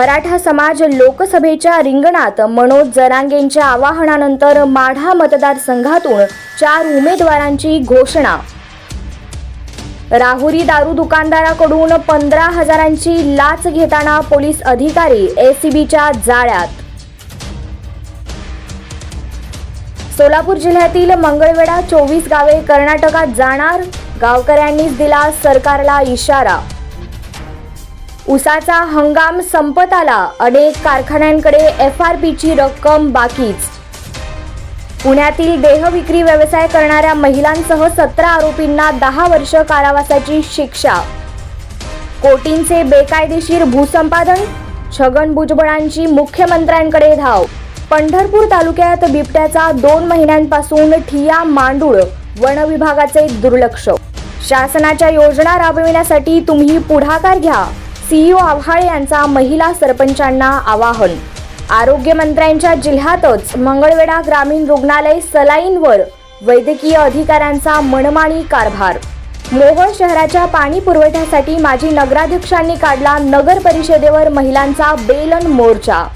मराठा समाज लोकसभेच्या रिंगणात मनोज जरांगेंच्या आवाहनानंतर माढा मतदारसंघातून चार उमेदवारांची घोषणा. राहुरी दारू दुकानदाराकडून पंधरा हजारांची लाच घेताना पोलीस अधिकारी एसीबीच्या जाळ्यात. सोलापूर जिल्ह्यातील मंगळवेढा चोवीस गावे कर्नाटकात जाणार? गावकऱ्यांनीच दिला सरकारला इशारा. उसाचा हंगाम संपत आला. अनेक कारखान्यांकडे एफ आर पीची रक्कम बाकीच. पुण्यातील देहविक्री व्यवसाय करणाऱ्या महिलांसह सतरा आरोपींना दहा वर्ष कारावासाची शिक्षा. कोटींचे बेकायदेशीर भूसंपादन छगन भुजबळांची मुख्यमंत्र्यांकडे धाव. पंढरपूर तालुक्यात बिबट्याचा दोन महिन्यांपासून ठिया मांडूळ वन विभागाचे दुर्लक्ष. शासनाच्या योजना राबविण्यासाठी तुम्ही पुढाकार घ्या. सीईओ आव्हाळे यांचा महिला सरपंचांना आवाहन. आरोग्यमंत्र्यांच्या जिल्ह्यातच मंगळवेढा ग्रामीण रुग्णालय सलाईनवर वैद्यकीय अधिकाऱ्यांचा मनमानी कारभार. मोहोळ शहराच्या पाणी पुरवठ्यासाठी माजी नगराध्यक्षांनी काढला नगर परिषदेवर महिलांचा बेलन मोर्चा.